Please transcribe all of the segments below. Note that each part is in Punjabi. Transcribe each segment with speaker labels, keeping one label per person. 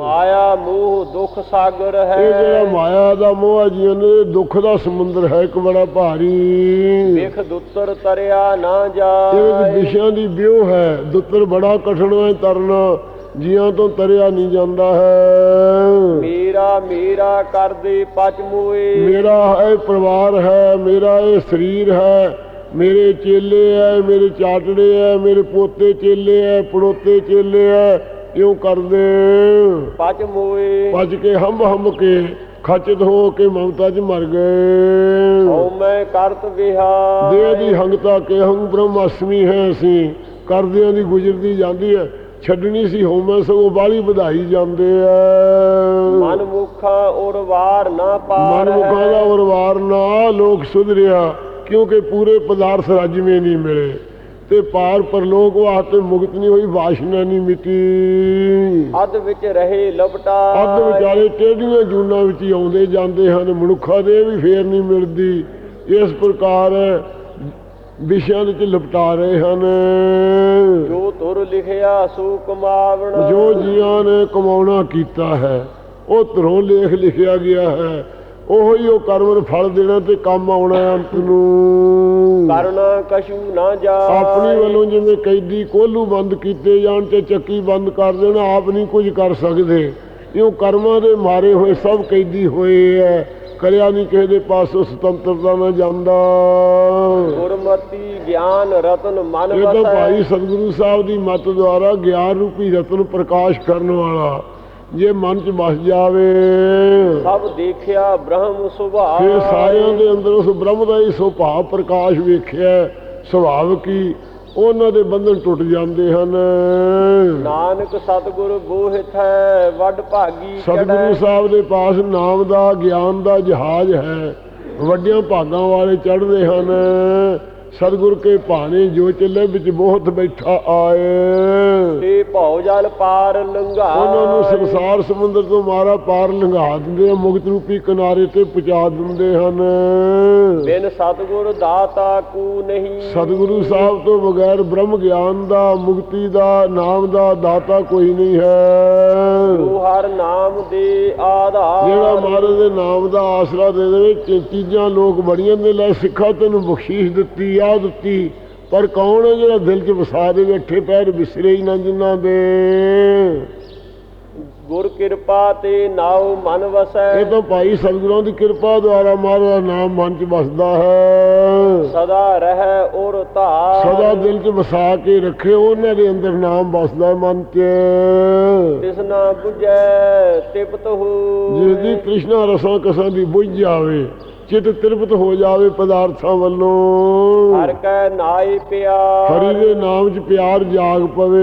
Speaker 1: ਮਾਇਆ ਮੋਹ ਦੁਖ ਸਾਗਰ
Speaker 2: ਇਹ ਜਿਹੜਾ
Speaker 1: ਹੈ
Speaker 2: ਮਾਇਆ ਦਾ ਮੋਹ ਹੈ ਜੀ ਉਹਨੇ ਦੁੱਖ ਦਾ ਸਮੁੰਦਰ ਹੈ ਇੱਕ ਬੜਾ ਭਾਰੀ।
Speaker 1: ਵੇਖ ਦੁੱਤਰ ਤਰਿਆ ਨਾ ਜਾਏ
Speaker 2: ਵਿਸ਼ਿਆਂ ਦੀ ਵਿਉ ਹੈ। ਦੁੱਤਰ ਬੜਾ ਕਠਿਨ ਹੈ ਤਰਨਾ ਜੀਆਂ ਤੋਂ ਤਰਿਆ ਨਹੀਂ ਜਾਂਦਾ ਹੈ।
Speaker 1: ਮੇਰਾ ਮੇਰਾ ਕਰਦੇ ਪਚ ਮੋਏ।
Speaker 2: ਮੇਰਾ ਇਹ ਪਰਿਵਾਰ ਹੈ ਮੇਰਾ ਇਹ ਸਰੀਰ ਹੈ ਮੇਰੇ ਚੇਲੇ ਹੈ ਮੇਰੇ ਚਾਟੜੇ ਹੈ ਮੇਰੇ ਪੋਤੇ ਚੇਲੇ ਹੈ ਪੜੋਤੇ ਚੇਲੇ ਹੈ। ਇਉਂ ਕਰਦੇ।
Speaker 1: ਪਚ ਮੋਏ।
Speaker 2: ਭੱਜ ਕੇ ਹੰਬ ਹੰਬ ਕੇ ਖਚਤ ਹੋ ਕੇ ਮਮਤਾ 'ਚ ਮਰ ਗਏ।
Speaker 1: ਹਉ ਮੈਂ ਕਰਤ
Speaker 2: ਦੇਹ
Speaker 1: ਵਿਹਾਰ
Speaker 2: ਦੀ ਹੰਗਤਾ ਕੇ ਹੰਗ ਬ੍ਰਹਮਸਮੀ ਹੈ ਅਸੀਂ। ਕਰਦਿਆਂ ਦੀ ਗੁਜ਼ਰਦੀ ਜਾਂਦੀ ਹੈ। ਛੱਡਣੀ ਸੀ ਹੋਮੈ ਸਗੋਂ ਬਾਲੀ ਵਧਾਈ ਜਾਂਦੇ ਆ
Speaker 1: ਮਨ ਮੁਖਾ ਔਰ ਵਾਰ ਨਾ ਪਾਰ
Speaker 2: ਮਨ ਮੁਖਾਂ ਦਾ
Speaker 1: ਹੈ।
Speaker 2: ਉਰਵਾਰ ਨਾ ਲੋਕ ਸੁਧਰਿਆ। ਕਿਉਂਕਿ ਪੂਰੇ ਪਦਾਰਥ ਰਾਜਵੇਂ ਨਹੀਂ ਮਿਲੇ। ਤੇ ਪਾਰ ਪਰਲੋਕ ਵਾਸਤੇ ਮੁਕਤ ਨਹੀਂ ਹੋਈ ਵਾਸ਼ਨਾ ਨਹੀਂ ਮਿਟੀ।
Speaker 1: ਅਧ ਵਿੱਚ ਰਹੇ ਲਪਟਾ
Speaker 2: ਅੱਧ ਵਿਚਾਰੇ ਟੇਢੀਆਂ ਜੂਨਾਂ ਵਿੱਚ ਹੀ ਆਉਂਦੇ ਜਾਂਦੇ ਹਨ ਮਨੁੱਖਾਂ ਦੇ ਵੀ ਫੇਰ ਨਹੀਂ ਮਿਲਦੀ। ਇਸ ਪ੍ਰਕਾਰ ਵਿਸ਼ਿਆਂ ਵਿੱਚ ਲਪਟਾ ਰਹੇ ਹਨ।
Speaker 1: ਜੋ ਤੁਰ ਲਿਖਿਆ ਸੋ ਕਮਾਵਣ।
Speaker 2: ਜੋ ਜੀਆਂ ਨੇ ਕਮਾਉਣਾ ਕੀਤਾ ਹੈ ਉਹ ਧਰੋਂ ਲੇਖ ਲਿਖਿਆ ਗਿਆ ਹੈ। ਉਹੋ ਹੀ ਉਹ ਕਰਮ ਫਲ ਦੇਣਾ ਤੇ ਕੰਮ ਆਉਣਾ ਅੰਤ ਨੂੰ
Speaker 1: ਕਰਨਾ ਕਛੂ ਨਾ ਜਾਏ।
Speaker 2: ਆਪਣੀ ਵੱਲੋਂ ਜਿਵੇਂ ਕੈਦੀ ਕੋਲੂ ਬੰਦ ਕੀਤੇ ਜਾਣ ਤੇ ਚੱਕੀ ਬੰਦ ਕਰ ਦੇਣ ਆਪ ਨਹੀਂ ਕੁਝ ਕਰ ਸਕਦੇ। ਇਉਂ ਕਰਮਾਂ ਦੇ ਮਾਰੇ ਹੋਏ ਸਭ ਕੈਦੀ ਹੋਏ ਐ। ਕਰਿਆ ਨਹੀਂ ਕਿਸੇ ਦੇ ਪਾਸੋਂ ਸੁਤੰਤਰਤਾ ਨਾ ਜਾਂਦਾ।
Speaker 1: ਗੁਰਮਤੀ ਗਿਆਨ ਰਤਨ ਮਨ
Speaker 2: ਇਹ ਤਾਂ ਭਾਈ ਸਤਿਗੁਰੂ ਸਾਹਿਬ ਦੀ ਮੱਤ ਦੁਆਰਾ ਗਿਆਨ ਰੂਪੀ ਰਤਨ ਪ੍ਰਕਾਸ਼ ਕਰਨ ਵਾਲਾ। ਜੇ ਮਨ 'ਚ ਵਸ ਜਾਵੇ।
Speaker 1: ਸਭ ਦੇਖਿਆ ਬ੍ਰਹਮ ਸੁਭਾਅ।
Speaker 2: ਫਿਰ ਸਾਰਿਆਂ ਦੇ ਅੰਦਰ ਉਸ ਬ੍ਰਹਮ ਦਾ ਹੀ ਸੁਭਾਅ ਪ੍ਰਕਾਸ਼ ਵੇਖਿਆ। ਸੁਭਾਵ ਕੀ? ਉਹਨਾਂ ਦੇ ਬੰਧਨ ਟੁੱਟ ਜਾਂਦੇ ਹਨ।
Speaker 1: ਨਾਨਕ ਸਤਿਗੁਰ ਬੋਹਿਤ ਹੈ ਵੱਡ ਭਾਗੀ
Speaker 2: ਸਤਿਗੁਰੂ। ਸਾਹਿਬ ਦੇ ਪਾਸ ਨਾਮ ਦਾ ਗਿਆਨ ਦਾ ਜਹਾਜ਼ ਹੈ। ਵੱਡਿਆਂ ਭਾਗਾਂ ਵਾਲੇ ਚੜ੍ਹਦੇ ਹਨ। ਸਤਿਗੁਰ ਕੇ ਭਾਣੇ ਜੋ ਚੱਲੇ ਵਿੱਚ ਬਹੁਤ ਬੈਠਾ ਆਏ।
Speaker 1: ਤੇ ਭਉ ਜਲ ਪਾਰ ਲੰਘਾ
Speaker 2: ਉਹਨਾਂ ਨੂੰ ਸੰਸਾਰ ਸਮੁੰਦਰ ਤੋਂ ਮਾਰਾ ਪਾਰ ਲੰਘਾ ਦਿੰਦੇ ਆ ਮੁਕਤ ਰੂਪੀ ਕਿਨਾਰੇ ਤੇ ਪਹੁੰਚਾ ਦਿੰਦੇ ਹਨ।
Speaker 1: ਬਿਨ ਸਤਿਗੁਰ ਦਾਤਾ ਕੂ ਨਹੀਂ।
Speaker 2: ਸਤਿਗੁਰੂ ਸਾਹਿਬ ਤੋਂ ਬਗੈਰ ਬ੍ਰਹਮ ਗਿਆਨ ਦਾ ਮੁਕਤੀ ਦਾ ਨਾਮ ਦਾ ਦਾਤਾ ਕੋਈ ਨਹੀਂ ਹੈ।
Speaker 1: ਜੋ ਹਰ ਨਾਮ ਦੇ ਆਧਾਰ।
Speaker 2: ਜਿਹੜਾ ਮਹਾਰਾਜ ਦੇ ਨਾਮ ਦਾ ਆਸਰਾ ਦੇ ਦੇਵੇ ਚੀਜ਼ਾਂ ਲੋਕ ਬੜੀਆਂ ਨੇ ਲੈ ਸਿੱਖਾ ਤੈਨੂੰ ਬਖਸ਼ੀਸ਼ ਦਿੱਤੀ ਆ ਦਿੱਤੀ ਪਰ ਕੌਣ ਹੈ ਜਿਹੜਾ ਦਿਲ 'ਚ ਵਸਾ ਦੇ ਬੈਠੇ ਪੈਰ ਵਿਸਰੇ ਹੀ ਨਾ ਜਿਨ੍ਹਾਂ ਦੇ?
Speaker 1: ਗੁਰ ਕਿਰਪਾ ਤੇ ਨਾਉ ਮਨ ਵਸੈ।
Speaker 2: ਇਹ ਤਾਂ ਭਾਈ ਸਤਿਗੁਰਾਂ ਦੀ ਕਿਰਪਾ ਦੁਆਰਾ ਦਾ ਨਾਮ ਮਨ 'ਚ ਵਸਦਾ ਹੈ।
Speaker 1: ਸਦਾ ਰਹਿ ਔਰ ਧਾਰ।
Speaker 2: ਸਦਾ ਦਿਲ 'ਚ ਵਸਾ ਕੇ ਰੱਖੇ ਉਹਨਾਂ ਦੇ ਅੰਦਰ ਨਾਮ ਵਸਦਾ ਮਨ 'ਚ।
Speaker 1: ਤਿਸ ਨਾ 부ਜੈ ਤਿਪਤ ਹੋ
Speaker 2: ਜਿਸ ਦੀ ਤ੍ਰਿਸ਼ਨਾ ਰਸਾਂ ਕਸਾਂ ਦੀ ਬੁੱਝ ਜਾਵੇ ਚਿਤ ਤ੍ਰਿਪਤ ਹੋ ਜਾਵੇ ਪਦਾਰਥਾਂ ਵੱਲੋਂ।
Speaker 1: ਹਰ ਕੈ ਨਾਈ ਪਿਆਰ।
Speaker 2: ਹਰੀ ਦੇ ਨਾਮ 'ਚ ਪਿਆਰ ਜਾਗ ਪਵੇ।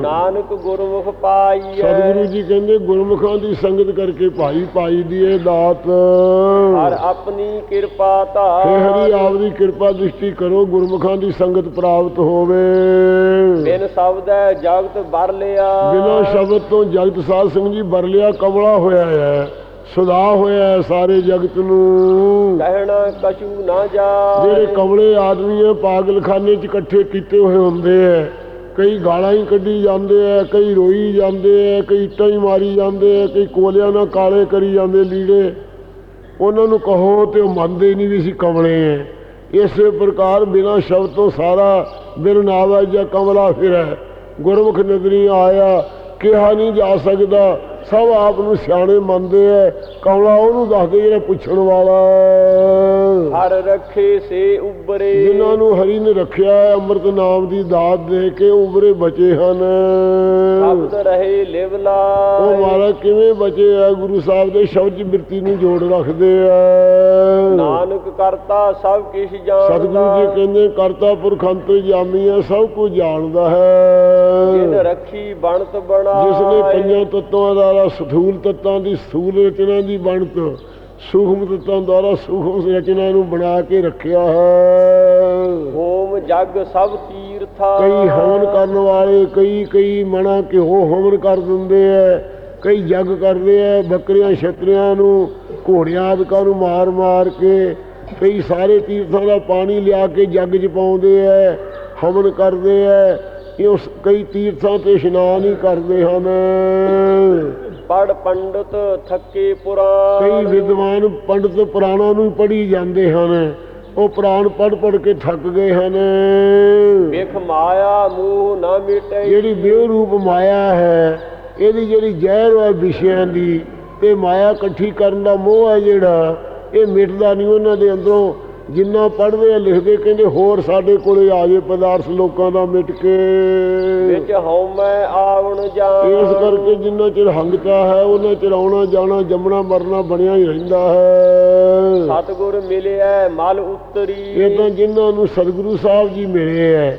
Speaker 1: ਨਾਨਕ ਗੁਰਮੁਖ ਪਾਈਐ।
Speaker 2: ਸਤਿਗੁਰੂ ਜੀ ਕਹਿੰਦੇ ਗੁਰਮੁਖਾਂ ਦੀ ਸੰਗਤ ਕਰਕੇ ਭਾਈ ਭਾਈ ਦੀ ਇਹ ਦਾਤ।
Speaker 1: ਹਰ ਆਪਣੀ ਕਿਰਪਾ
Speaker 2: ਹੇ
Speaker 1: ਧਾਰ
Speaker 2: ਹਰੀ ਆਪ ਦੀ ਕਿਰਪਾ ਦ੍ਰਿਸ਼ਟੀ ਕਰੋ ਗੁਰਮੁਖਾਂ ਦੀ ਸੰਗਤ ਪ੍ਰਾਪਤ ਹੋਵੇ।
Speaker 1: ਬਿਨ ਸ਼ਬਦੈ ਜਗਤ ਬਰ ਲਿਆ।
Speaker 2: ਬਿਨਾਂ ਸ਼ਬਦ ਤੋਂ ਜਗਤ ਸਾਧ ਸਿੰਘ ਜੀ ਬਰਲਿਆ ਕਮਲਾ ਹੋਇਆ ਹੈ। ਸੁਦਾ ਹੋਇਆ ਹੈ ਸਾਰੇ ਜਗਤ ਨੂੰ।
Speaker 1: ਕਹਿਣਾ ਕਛੂ ਨਾ
Speaker 2: ਜਿਹੜੇ
Speaker 1: ਜਾ
Speaker 2: ਕਮਲੇ ਆਦਮੀ ਆ ਪਾਗਲਖਾਨੇ 'ਚ ਇਕੱਠੇ ਕੀਤੇ ਹੋਏ ਹੁੰਦੇ ਐ ਕਈ ਗਾਲਾਂ ਹੀ ਕੱਢੀ ਜਾਂਦੇ ਐ ਕਈ ਰੋਈ ਜਾਂਦੇ ਐ ਕਈ ਇੱਟਾਂ ਹੀ ਮਾਰੀ ਜਾਂਦੇ ਐ ਕਈ ਕੋਲਿਆਂ ਨਾਲ ਕਾਲੇ ਕਰੀ ਜਾਂਦੇ ਲੀੜੇ। ਉਹਨਾਂ ਨੂੰ ਕਹੋ ਤੇ ਉਹ ਮੰਨਦੇ ਨਹੀਂ ਵੀ ਅਸੀਂ ਕਮਲੇ ਐ ਇਸੇ ਪ੍ਰਕਾਰ ਬਿਨਾਂ ਸ਼ਬਦ ਤੋਂ ਸਾਰਾ ਬਿਨ ਨਾਵਾ ਜਾਂ ਕਮਲਾ ਫਿਰੈ ਗੁਰਮੁਖ ਨਦਰੀ ਆਇਆ ਕਿਹਾ ਨਹੀਂ ਜਾ ਸਕਦਾ। ਸਭ ਆਪ ਨੂੰ ਸਿਆਣੇ ਮੰਨਦੇ ਐ। ਕਮਲਾ ਉਹਨੂੰ ਦੱਸਦੇ ਜਿਹੜਾ ਪੁੱਛਣ ਵਾਲਾ।
Speaker 1: ਹਰ ਰੱਖੇ ਸੇ ਉਬਰੇ
Speaker 2: ਜਿਨ੍ਹਾਂ ਨੂੰ ਹਰੀ ਨੇ ਰੱਖਿਆ ਹੈ ਅੰਮ੍ਰਿਤ ਨਾਮ ਦੀ ਦਾਤ ਦੇ ਕੇ ਉਬਰੇ ਬਚੇ ਹਨ।
Speaker 1: ਸ਼ਬਦ ਰਹੇ ਲਿਵ
Speaker 2: ਉਹ ਮਹਾਰਾਜ ਕਿਵੇਂ ਬਚੇ ਆ? ਗੁਰੂ ਸਾਹਿਬ ਦੇ ਸ਼ਬਦ ਚ ਬਿਰਤੀ ਨੂੰ ਜੋੜ ਰੱਖਦੇ ਆ।
Speaker 1: ਨਾਨਕ ਕਰਤਾ ਸਭ ਕਿਛ
Speaker 2: ਸਤਿਗੁਰੂ
Speaker 1: ਜਾਣਦਾ
Speaker 2: ਜੀ ਕਹਿੰਦੇ ਕਰਤਾ ਪੁਰਖ ਅੰਤਰ ਜਾਮੀ ਹੈ ਸਭ ਕੁਝ ਜਾਣਦਾ
Speaker 1: ਜਿਨ
Speaker 2: ਹੈ
Speaker 1: ਰੱਖੀ ਬਣਤ
Speaker 2: ਜਿਸ ਨੇ ਪੰਜਾਂ ਤੱਤਾਂ ਦੁਆਰਾ ਸਥੂਲ ਤੱਤਾਂ ਦੀ ਸਥੂਲ ਰਚਨਾ ਦੀ ਬਣਤ। ਸੂਖਮ ਤੱਤਾਂ ਦੁਆਰਾ ਸੂਖਮ ਰਚਨਾ ਨੂੰ ਬਣਾ ਕੇ ਰੱਖਿਆ ਹੈ।
Speaker 1: ਹੋਮ ਜਗ ਸਭ ਤੀਰਥਾ।
Speaker 2: ਕਈ ਹਵਨ ਕਰਨ ਵਾਲੇ ਕਈ ਕਈ ਮਣਾ ਘਿਓ ਹਵਨ ਕਰ ਦਿੰਦੇ ਐ। ਕਈ ਜੱਗ ਕਰਦੇ ਐ ਬੱਕਰੀਆਂ ਛਤਰੀਆਂ ਨੂੰ ਘੋੜਿਆਂ ਆਦਿਕਾਂ ਨੂੰ ਮਾਰ ਮਾਰ ਕੇ। ਕਈ ਸਾਰੇ ਤੀਰਥਾਂ ਦਾ ਪਾਣੀ ਲਿਆ ਕੇ ਜੱਗ 'ਚ ਪਾਉਂਦੇ ਐ ਹਵਨ ਕਰਦੇ ਐ। ਇਹ ਉਸ ਕਈ ਤੀਰਥਾਂ ਤੇ ਇਸ਼ਨਾਨ ਹੀ ਕਰਦੇ ਹਨ।
Speaker 1: ਪੜ ਪੰਡਤ ਥੱਕੇ ਪੁਰਾਣ।
Speaker 2: ਕਈ ਵਿਦਵਾਨ ਪੰਡਤ ਪੁਰਾਣਾਂ ਨੂੰ ਪੜ੍ਹੀ ਜਾਂਦੇ ਹਨ। ਉਹ ਪੁਰਾਣ ਪੜ੍ਹ ਪੜ੍ਹ ਕੇ ਥੱਕ ਗਏ ਹਨ।
Speaker 1: ਵੇਖ ਮਾਇਆ ਮੂਹ ਨਾ ਮਿਟੇ।
Speaker 2: ਜਿਹੜੀ ਬੇਰੂਪ ਮਾਇਆ ਹੈ ਇਹਦੀ ਜਿਹੜੀ ਜ਼ਹਿਰ ਹੈ ਵਿਸ਼ਿਆਂ ਦੀ ਤੇ ਮਾਇਆ ਇਕੱਠੀ ਕਰਨ ਦਾ ਮੋਹ ਹੈ ਜਿਹੜਾ ਇਹ ਮਿਟਦਾ ਨਹੀਂ ਉਹਨਾਂ ਦੇ ਅੰਦਰੋਂ। ਜਿੰਨਾ ਪੜ੍ਹਦੇ ਆ ਲਿਖਦੇ ਕਹਿੰਦੇ ਹੋਰ ਸਾਡੇ ਕੋਲੇ ਆ ਜੇ ਪਦਾਰਥ ਲੋਕਾਂ ਦਾ ਮਿਟ ਕੇ।
Speaker 1: ਵਿੱਚ ਹਉਮੈ ਆਵਣ ਜਾਣ।
Speaker 2: ਇਸ ਕਰਕੇ ਜਿੰਨਾ ਚਿਰ ਹੰਗਤਾ ਹੈ ਉਹਨਾਂ ਚਿਰ ਆਉਣਾ ਜਾਣਾ ਜੰਮਣਾ ਮਰਨਾ ਬਣਿਆ ਹੀ ਰਹਿੰਦਾ ਹੈ।
Speaker 1: ਸਤਿਗੁਰ ਮਿਲਿਆ ਮਲ ਉਤਰੀ।
Speaker 2: ਇਹ ਤਾਂ ਜਿਨ੍ਹਾਂ ਨੂੰ ਸਤਿਗੁਰੂ ਸਾਹਿਬ ਜੀ ਮਿਲੇ ਹੈ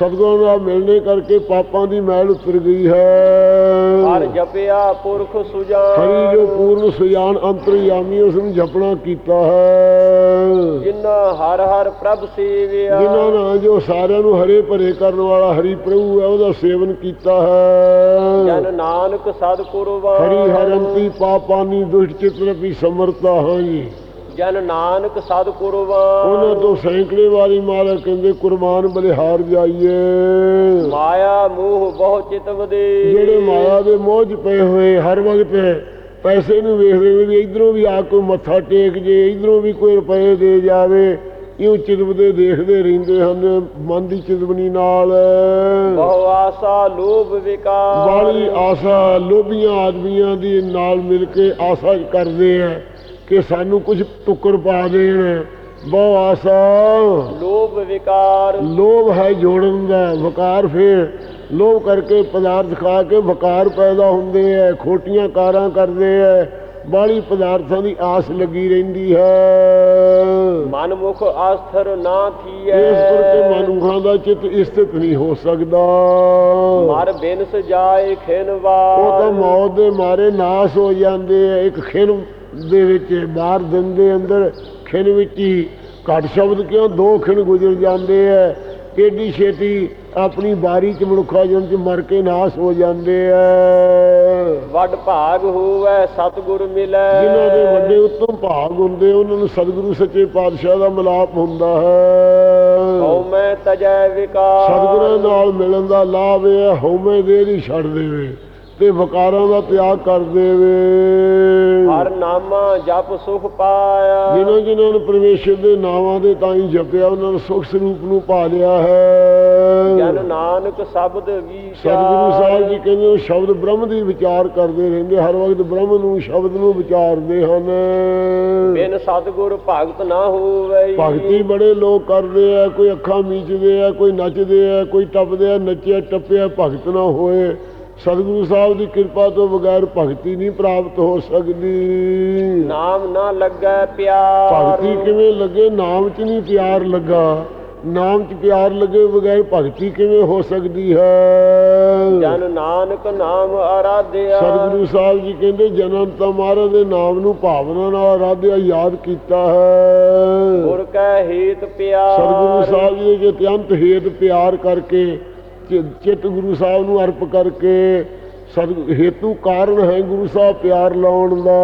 Speaker 2: ਸਤਿਗੁਰਾਂ ਨਾਲ ਮਿਲਣੇ ਕਰਕੇ ਪਾਪਾਂ ਦੀ ਮੈਲ ਉਤਰ ਗਈ
Speaker 1: ਹਰ
Speaker 2: ਹੈ
Speaker 1: ਜਪਿਆ ਪੁਰਖ ਸੁਜਾਨ।
Speaker 2: ਹਰੀ ਜੋ ਪੂਰਨ ਸੁਜਾਨ ਅੰਤਰਯਾਮੀ ਉਸ ਨੂੰ ਜਪਣਾ ਕੀਤਾ ਹੈ।
Speaker 1: ਜਿਨ੍ਹਾਂ ਹਰ ਹਰ ਪ੍ਰਭ ਸੇਵਿਆ।
Speaker 2: ਜਿਨ੍ਹਾਂ ਨਾਲ ਜੋ ਸਾਰਿਆਂ ਨੂੰ ਹਰੇ ਭਰੇ ਕਰਨ ਵਾਲਾ ਹਰੀ ਪ੍ਰਭੂ ਹੈ ਉਹਦਾ ਸੇਵਨ ਕੀਤਾ ਹੈ।
Speaker 1: ਜਨ ਨਾਨਕ ਸਦ ਕੁਰਬਾਨ
Speaker 2: ਹਰੀ ਹਰੰਤੀ ਪਾਪਾਨੀ ਦੁਸ਼ਟ ਚਿਤਰਪੀ ਸਮਰਤਾ ਹਾਂ ਜੀ।
Speaker 1: ਜਨ ਨਾਨਕ ਕੁਰਬਾਨ
Speaker 2: ਉਹਨਾਂ ਤੋਂ ਸੈਂਕੜੇ ਵਾਰੀ ਮਾਰਾ ਕਹਿੰਦੇ ਕੁਰਬਾਨ ਬਲਿਹਾਰ ਜਾਈਏ।
Speaker 1: ਮਾਇਆ ਮੋਹ ਬਹੁ ਚਿਤ ਵਦੇ
Speaker 2: ਜਿਹੜੇ ਮਾਇਆ ਦੇ ਮੋਹ 'ਚ ਪਏ ਹੋਏ ਹਰ ਵਕਤ ਪੈਸੇ ਨੂੰ ਵੇਖਦੇ ਵੀ ਇਧਰੋਂ ਵੀ ਆ ਕੋਈ ਮੱਥਾ ਟੇਕ ਜੇ ਇਧਰੋਂ ਵੀ ਕੋਈ ਰੁਪਏ ਦੇ ਜਾਵੇ ਇਉਂ ਚਿਤਵਦੇ ਦੇਖਦੇ ਰਹਿੰਦੇ ਹਨ ਮਨ ਦੀ ਚਿਤਵਨੀ ਨਾਲ।
Speaker 1: ਬਹੁ ਆਸਾ ਲੋਭ ਵਿਕਾਰ।
Speaker 2: ਬਾਲੀ ਆਸਾ ਲੋਭੀਆਂ ਆਦਮੀਆਂ ਦੀ ਨਾਲ ਮਿਲ ਕੇ ਆਸਾ ਕਰਦੇ ਆ। ਕਿ ਸਾਨੂੰ ਕੁਝ ਟੁੱਕਰ ਪਾ ਦੇਣ। ਬਹੁ ਆਸਾ
Speaker 1: ਲੋਭ ਵਿਕਾਰ।
Speaker 2: ਲੋਭ ਹੈ ਜੋੜਨ ਦਾ ਵਕਾਰ ਫਿਰ। ਲੋਭ ਕਰਕੇ ਪਦਾਰਥ ਖਾ ਕੇ ਵਕਾਰ ਪੈਦਾ ਹੁੰਦੇ ਐ ਖੋਟੀਆਂ ਕਾਰਾਂ ਕਰਦੇ ਐ ਬਾਲੀ ਪਦਾਰਥਾਂ ਦੀ ਆਸ ਲੱਗੀ ਰਹਿੰਦੀ ਹੈ।
Speaker 1: ਮਨ ਮੁਖ ਆਸਥਰ ਨਾ ਥੀਐ।
Speaker 2: ਇਸ ਕਰਕੇ ਮਨੁੱਖਾਂ ਦਾ ਚਿੱਤ ਸਥਿਤ ਨਹੀਂ ਹੋ ਸਕਦਾ।
Speaker 1: ਮਰ ਬਿਨਸ ਜਾਏ ਖਿਨ
Speaker 2: ਉਹ ਤਾਂ ਮੌਤ ਦੇ ਮਾਰੇ ਨਾਸ ਹੋ ਜਾਂਦੇ ਐ ਇੱਕ ਖਿਨ ਦੇ ਵਿੱਚ ਬਾਹਰ ਦਿਨ ਦੇ ਅੰਦਰ ਖਿਨ ਵਿੱਚ ਹੀ। ਘੱਟ ਸ਼ਬਦ ਕਿਉਂ? ਦੋ ਖਿਨ ਗੁਜ਼ਰ ਜਾਂਦੇ ਐ। ਏਡੀ ਛੇਤੀ ਆਪਣੀ ਬਾਰੀ ਚ ਮਨੁੱਖਾ ਜਨ ਚ ਮਰ ਕੇ ਨਾਸ ਹੋ ਜਾਂਦੇ ਐ।
Speaker 1: ਵੱਡ ਭਾਗ ਹੋਵੇ ਸਤਿਗੁਰ ਮਿਲੈ।
Speaker 2: ਜਿਨ੍ਹਾਂ ਦੇ ਵੱਡੇ ਉੱਤਮ ਭਾਗ ਹੁੰਦੇ ਉਹਨਾਂ ਨੂੰ ਸਤਿਗੁਰੂ ਸੱਚੇ ਪਾਤਸ਼ਾਹ ਦਾ ਮਿਲਾਪ ਹੁੰਦਾ ਹੈ।
Speaker 1: ਹਉ ਮੈਂ ਤਜੈ ਵਿਕਾਰ।
Speaker 2: ਸਤਿਗੁਰਾਂ ਨਾਲ ਮਿਲਣ ਦਾ ਲਾਭ ਇਹ ਹਉਮੈ ਦੇ ਦੀ ਛੱਡ ਦੇਵੇ। ਤੇ ਵਕਾਰਾਂ ਦਾ ਤਿਆਗ ਕਰ ਦੇਵੇ।
Speaker 1: ਹਰ ਨਾਮਾ ਜਪ ਸੁਖ ਪਾਇਆ।
Speaker 2: ਜਿਨ੍ਹਾਂ ਜਿਨ੍ਹਾਂ ਨੇ ਪਰਮੇਸ਼ਰ ਦੇ ਨਾਵਾਂ ਦੇ ਤਾਂ ਹੀ ਜਪਿਆ ਉਹਨਾਂ ਨੇ ਸੁਖ ਸਰੂਪ ਨੂੰ ਪਾ ਲਿਆ ਹੈ।
Speaker 1: ਜਨ ਨਾਨਕ ਸ਼ਬਦ ਵਿਚਾਰ
Speaker 2: ਸਤਿਗੁਰੂ ਸਾਹਿਬ ਜੀ ਕਹਿੰਦੇ ਉਹ ਸ਼ਬਦ ਬ੍ਰਹਮ ਦੀ ਵਿਚਾਰ ਕਰਦੇ ਰਹਿੰਦੇ ਹਰ ਵਕਤ ਬ੍ਰਹਮ ਨੂੰ ਸ਼ਬਦ ਨੂੰ ਵਿਚਾਰਦੇ ਹਨ।
Speaker 1: ਬਿਨ ਸਤਿਗੁਰ ਭਗਤ ਨਾ ਹੋਵੇ।
Speaker 2: ਭਗਤੀ ਬੜੇ ਲੋਕ ਕਰਦੇ ਆ ਕੋਈ ਅੱਖਾਂ ਮੀਚਦੇ ਆ ਕੋਈ ਨੱਚਦੇ ਆ ਕੋਈ ਟੱਪਦੇ ਆ ਨੱਚਿਆ ਟੱਪਿਆ ਭਗਤ ਨਾ ਹੋਏ। ਸਤਿਗੁਰੂ ਸਾਹਿਬ ਦੀ ਕਿਰਪਾ ਤੋਂ ਬਗੈਰ ਭਗਤੀ ਨਹੀਂ ਪ੍ਰਾਪਤ ਹੋ ਸਕਦੀ।
Speaker 1: ਨਾਮ ਨਾ ਲੱਗੈ ਪਿਆਰ।
Speaker 2: ਭਗਤੀ ਕਿਵੇਂ ਲੱਗੇ? ਨਾਮ 'ਚ ਨਹੀਂ ਪਿਆਰ ਲੱਗਾ। ਨਾਮ 'ਚ ਪਿਆਰ ਲੱਗੇ ਬਗੈਰ ਭਗਤੀ ਕਿਵੇਂ ਹੋ ਸਕਦੀ ਹੈ?
Speaker 1: ਜਨ ਨਾਨਕ ਨਾਮ ਆਰਾਧਿਆ।
Speaker 2: ਸਤਿਗੁਰੂ ਸਾਹਿਬ ਜੀ ਕਹਿੰਦੇ ਜਨਮ ਤਾਂ ਮਹਾਰਾਜ ਦੇ ਨਾਮ ਨੂੰ ਭਾਵਨਾ ਨਾਲ ਆਰਾਧਿਆ ਯਾਦ ਕੀਤਾ ਹੈ।
Speaker 1: ਗੁਰ ਕੈ ਹੇਤ ਪਿਆਰ।
Speaker 2: ਸਤਿਗੁਰੂ ਸਾਹਿਬ ਜੀ ਦੇ ਅਤਿਅੰਤ ਹੇਤ ਪਿਆਰ ਕਰਕੇ ਚਿੱਤ ਗੁਰੂ ਸਾਹਿਬ ਨੂੰ ਅਰਪ ਕਰਕੇ ਸਦ ਹੇਤੂ ਕਾਰਨ ਹੈ ਗੁਰੂ ਸਾਹਿਬ ਪਿਆਰ ਲਾਉਣ ਦਾ।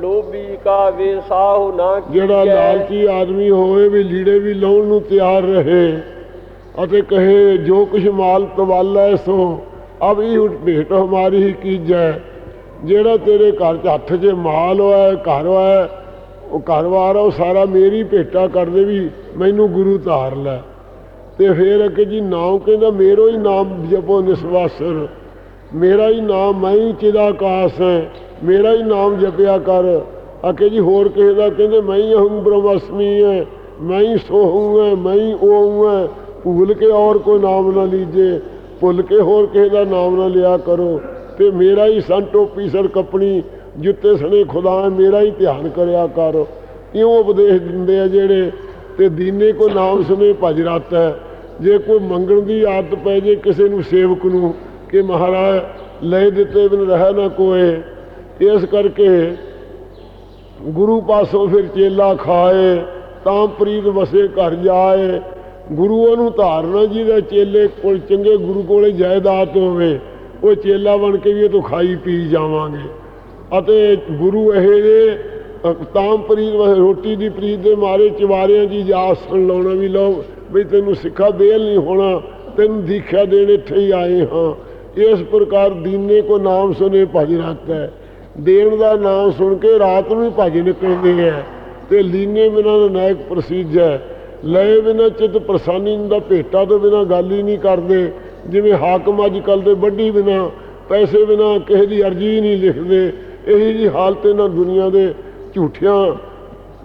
Speaker 1: ਲੋਭੀ ਕਾ ਵੇਸਾਹੁ ਨਾ
Speaker 2: ਜਿਹੜਾ। ਲਾਲਚੀ ਆਦਮੀ ਹੋਵੇ ਵੀ ਲੀੜੇ ਵੀ ਲਾਉਣ ਨੂੰ ਤਿਆਰ ਰਹੇ ਅਤੇ ਕਹੇ ਜੋ ਕੁਛ ਮਾਲ ਤਵਾਲਾ ਸੋ ਅਬ ਇਹ ਭੇਟ ਹਮਾਰੀ ਹੀ ਕੀਜੈ। ਜਿਹੜਾ ਤੇਰੇ ਘਰ 'ਚ ਹੱਥ 'ਚ ਮਾਲ ਹੋਇਆ ਘਰ ਹੋਇਆ ਉਹ ਘਰਵਾਰ ਉਹ ਸਾਰਾ ਮੇਰੀ ਭੇਟਾ ਕਰਦੇ ਵੀ ਮੈਨੂੰ ਗੁਰੂ ਧਾਰ ਲੈ। ਤੇ ਫਿਰ ਅੱਗੇ ਜੀ ਨਾਮ ਕਹਿੰਦਾ, ਮੇਰੋ ਹੀ ਨਾਮ ਜਪੋ ਨਿਸਵਾਸਰ। ਮੇਰਾ ਹੀ ਨਾਮ ਮੈਂ ਹੀ ਚਿਦਾਕਾਸ ਹੈ। ਮੇਰਾ ਹੀ ਨਾਮ ਜਪਿਆ ਕਰ। ਅਕੇ ਜੀ ਹੋਰ ਕਿਸੇ ਦਾ ਕਹਿੰਦੇ, ਮੈਂ ਹੀ ਹੂੰ ਬ੍ਰਹਮਸਮੀ ਹੈ। ਮੈਂ ਹੀ ਸੋ ਹੂੰ। ਹੈ ਮੈਂ ਹੀ ਉਹ ਹੂੰ। ਹੈ ਭੁੱਲ ਕੇ ਔਰ ਕੋਈ ਨਾਮ ਨਾ ਲੀਜੇ। ਭੁੱਲ ਕੇ ਹੋਰ ਕਿਸੇ ਦਾ ਨਾਮ ਨਾ ਲਿਆ ਕਰੋ। ਤੇ ਮੇਰਾ ਹੀ ਸੰ ਟੋਪੀ ਸਰ ਕੱਪਣੀ, ਜੁੱਤੇ ਸਣੇ ਖੁਦਾ ਮੇਰਾ ਹੀ ਧਿਆਨ ਕਰਿਆ ਕਰ। ਇਉਂ ਉਪਦੇਸ਼ ਦਿੰਦੇ ਆ ਜਿਹੜੇ, ਤੇ ਦੀਨੇ ਕੋ ਨਾਮ ਸੁਨੇ ਭਜ ਰਤ ਹੈ। ਜੇ ਕੋਈ ਮੰਗਣ ਦੀ ਆਦਤ ਪੈ ਜੇ ਕਿਸੇ ਨੂੰ ਸੇਵਕ ਨੂੰ ਕਿ ਮਹਾਰਾਜ ਲੈ ਦਿੱਤੇ ਬਿਨ ਰਹਿ ਨਾ ਕੋਏ, ਇਸ ਕਰਕੇ ਗੁਰੂ ਪਾਸੋਂ ਫਿਰ ਚੇਲਾ ਖਾਏ, ਤਾਂ ਪ੍ਰੀਤ ਵਸੇ ਘਰ ਜਾਏ। ਗੁਰੂ ਉਹਨੂੰ ਧਾਰਨਾ ਜੀ ਦਾ ਚੇਲੇ ਕੋਲ ਚੰਗੇ ਗੁਰੂ ਕੋਲੇ ਜਾਇਦਾਦ ਹੋਵੇ, ਉਹ ਚੇਲਾ ਬਣ ਕੇ ਵੀ ਉਹ ਤੋਂ ਖਾਈ ਪੀ ਜਾਵਾਂਗੇ। ਅਤੇ ਗੁਰੂ ਇਹ ਦੇ ਤਾਂ ਪ੍ਰੀਤ ਵਸੇ, ਰੋਟੀ ਦੀ ਪ੍ਰੀਤ ਦੇ ਮਾਰੇ ਚਵਾਰਿਆਂ ਦੀ ਜਾਸ ਲਾਉਣਾ ਵੀ ਲਓ। ਵੀ ਤੈਨੂੰ ਸਿੱਖਾ ਬੇਲ ਨਹੀਂ ਹੋਣਾ, ਤੈਨੂੰ ਦੀਖਿਆ ਦੇਣ ਇੱਥੇ ਹੀ ਆਏ ਹਾਂ। ਇਸ ਪ੍ਰਕਾਰ ਦੀਨੇ ਕੋ ਨਾਮ ਸੁਨੇ ਭਜ ਰਤ ਹੈ। ਦੇਣ ਦਾ ਨਾਮ ਸੁਣ ਕੇ ਰਾਤ ਨੂੰ ਹੀ ਭਜ ਨਿਕਲਦੇ ਹੈ। ਤੇ ਲੀਨੇ ਬਿਨਾਂ ਨਾਇਕ ਪ੍ਰਸਿੱਧ ਹੈ। ਲਏ ਬਿਨਾਂ ਚਿਤ ਪ੍ਰਸਾਨੀ ਦਾ ਭੇਟਾ ਤੋਂ ਬਿਨਾਂ ਗੱਲ ਹੀ ਨਹੀਂ ਕਰਦੇ। ਜਿਵੇਂ ਹਾਕਮ ਅੱਜ ਕੱਲ ਦੇ ਵੱਡੀ ਬਿਨਾਂ, ਪੈਸੇ ਬਿਨਾਂ ਕਿਸੇ ਦੀ ਅਰਜ਼ੀ ਹੀ ਨਹੀਂ ਲਿਖਦੇ। ਇਹੀ ਜੀ ਹਾਲਤ ਇਹਨਾਂ ਦੁਨੀਆ ਦੇ ਝੂਠਿਆਂ